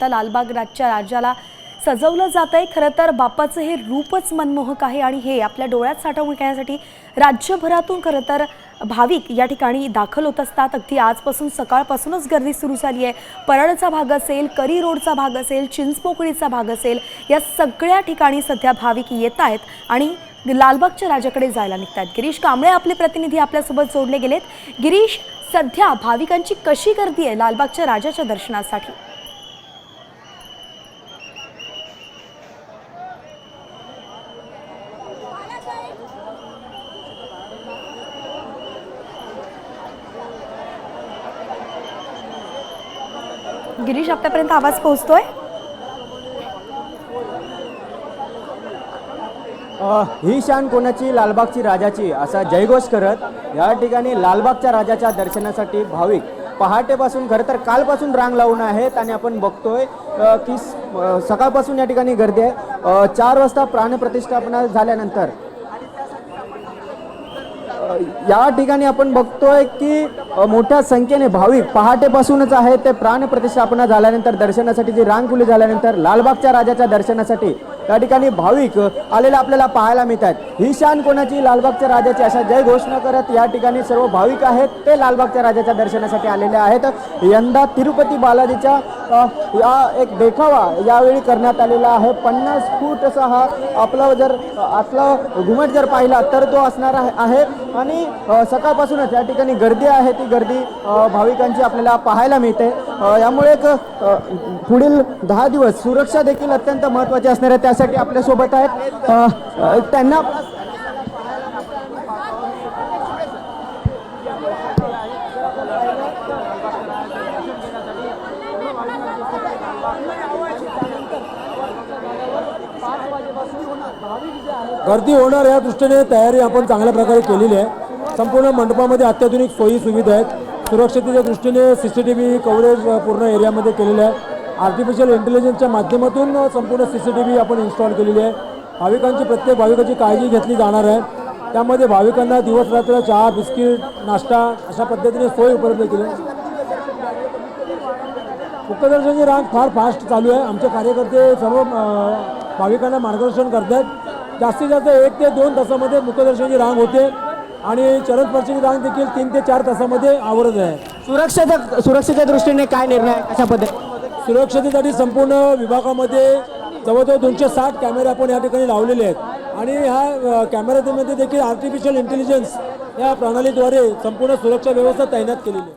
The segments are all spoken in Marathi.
आता लालबाग राजच्या राज्याला सजवलं जात आहे. खरं तर बापाचं हे रूपच मनमोहक आहे आणि हे आपल्या डोळ्यात साठवून घेण्यासाठी राज्यभरातून खरं तर भाविक या ठिकाणी दाखल होत असतात. अगदी आजपासून सकाळपासूनच गर्दी सुरू झाली आहे. परळचा भाग असेल करी रोडचा भाग असेल चिंचपोकळीचा भाग असेल या सगळ्या ठिकाणी सध्या भाविक येत आहेत आणि लालबागच्या राजाकडे जायला निघतात गिरीश कांबळे आपले प्रतिनिधी आपल्यासोबत जोडले गेलेत. गिरीश सध्या भाविकांची कशी गर्दी आहे लालबागच्या राजाच्या दर्शनासाठी? गिरीश आपल्यापर्यंत आवाज पोहोचतोय? ही शान कोणाची? लालबागची राजाची. असा जयघोष करत या ठिकाणी लालबागच्या राजाच्या दर्शनासाठी भाविक पहाटेपासून खरं तर कालपासून रांग लावून आहेत आणि आपण बघतोय की सकाळपासून या ठिकाणी गर्दी आहे. चार वाजता प्राणप्रतिष्ठापना झाल्यानंतर या ठिकाणी आपण बघतोय की मोठ्या संख्येने भाविक पहाटेपासूनच आहे ते प्राणप्रतिष्ठापना झाल्यानंतर दर्शनासाठी जी रांग खुली झाल्यानंतर लालबागच्या राजाच्या दर्शनासाठी या ठिकाणी भाविक आलेले आपल्याला पाहायला मिळत आहेत ही शान कोणाची? लालबागच्या राजाची. अशा जय घोषणा करत या ठिकाणी सर्व भाविक आहेत. ते लालबागच्या राजाच्या दर्शनासाठी आलेले आहेत. यंदा तिरुपती बालाजीच्या या एक देखावा यावेळी करण्यात आलेला आहे. पन्नास फूट असा हा आपला जर आतला घुमट जर पाहिला तर तो असणार आहे आणि सकाळपासूनच या ठिकाणी गर्दी आहे. ती गर्दी भाविकांची आपल्याला पाहायला मिळते. यामुळे एक पुढील दहा दिवस सुरक्षा देखील अत्यंत महत्त्वाची असणार आहे त्यासाठी आपल्यासोबत आहेत. त्यांना गर्दी होणार या दृष्टीने तयारी आपण चांगल्या प्रकारे केलेली आहे. संपूर्ण मंडपामध्ये अत्याधुनिक सोयी सुविधा आहेत. सुरक्षतेच्या दृष्टीने C C T V coverage पूर्ण एरियामध्ये केलेलं आहे. आर्टिफिशियल इंटेलिजन्सच्या माध्यमातून संपूर्ण सी सी टी व्ही आपण इन्स्टॉल केलेली आहे. भाविकांची प्रत्येक भाविकाची काळजी घेतली जाणार आहे. त्यामध्ये भाविकांना दिवस रात्र चहा बिस्किट नाश्ता अशा पद्धतीने सोय उपलब्ध केली आहे. रांग फार फास्ट चालू आहे. आमचे कार्यकर्ते सर्व भाविकांना मार्गदर्शन करत आहेत जास्तीत जास्त एक ते दोन तासामध्ये मुक्तदर्शनाची रांग होते. आणि चरणस्पर्शीची रांग देखील तीन ते चार तासामध्ये आवरत आहे. सुरक्षेच्या सुरक्षेच्या दृष्टीने काय निर्णय आहे? कशा पद्धती सुरक्षतेसाठी संपूर्ण विभागामध्ये जवळजवळ दोनशे साठ कॅमेरे आपण या ठिकाणी लावलेले आहेत. आणि ह्या कॅमेऱ्यामध्ये देखील आर्टिफिशियल इंटेलिजन्स या प्रणालीद्वारे संपूर्ण सुरक्षा व्यवस्था तैनात केलेली आहे.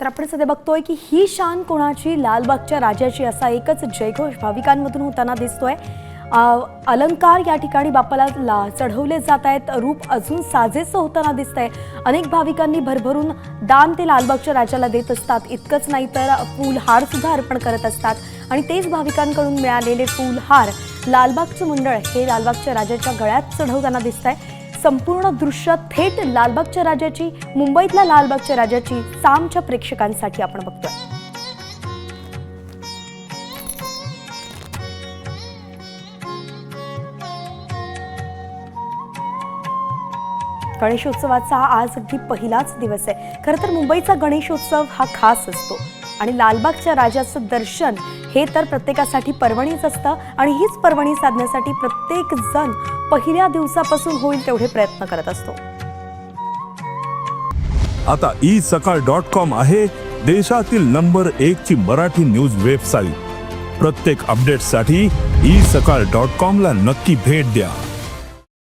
तर आपण सध्या बघतोय की ही शान कोणाची? लालबागच्या राजाची असा एकच जयघोष भाविकांमधून होताना दिसतोय. अलंकार या ठिकाणी बापाला ला चढवले जात आहेत. रूप अजून साजेसं होताना दिसतंय. अनेक भाविकांनी भरभरून दान ते लालबागच्या राजाला देत असतात. इतकंच नाही तर फूल हार सुद्धा अर्पण करत असतात. आणि तेच भाविकांकडून मिळालेले फूल हार लालबागचं मंडळ हे लालबागच्या राजाच्या गळ्यात चढवताना दिसत आहे संपूर्ण दृश्य थेट लालबागच्या राजाची मुंबईतल्या लालबागच्या राजाची सामच्या प्रेक्षकांसाठी आपण बघतोय. गणेशोत्सवाचा आज अगदी पहिलाच दिवस आहे. खरं तर मुंबईचा गणेशोत्सव हा खास असतो. आणि लालबागच्या राजाचं दर्शन हे तर प्रत्येकासाठी पर्वणीच असतं आणि हीच पर्वणी साधण्यासाठी प्रत्येक जण पहिल्या दिवसापासून होईल तेवढे प्रयत्न करत असतो. आता ई सकाळ डॉट कॉम आहे देशातील नंबर एक ची मराठी न्यूज वेबसाईट. प्रत्येक अपडेटसाठी ई सकाळ डॉट कॉम ला नक्की भेट द्या.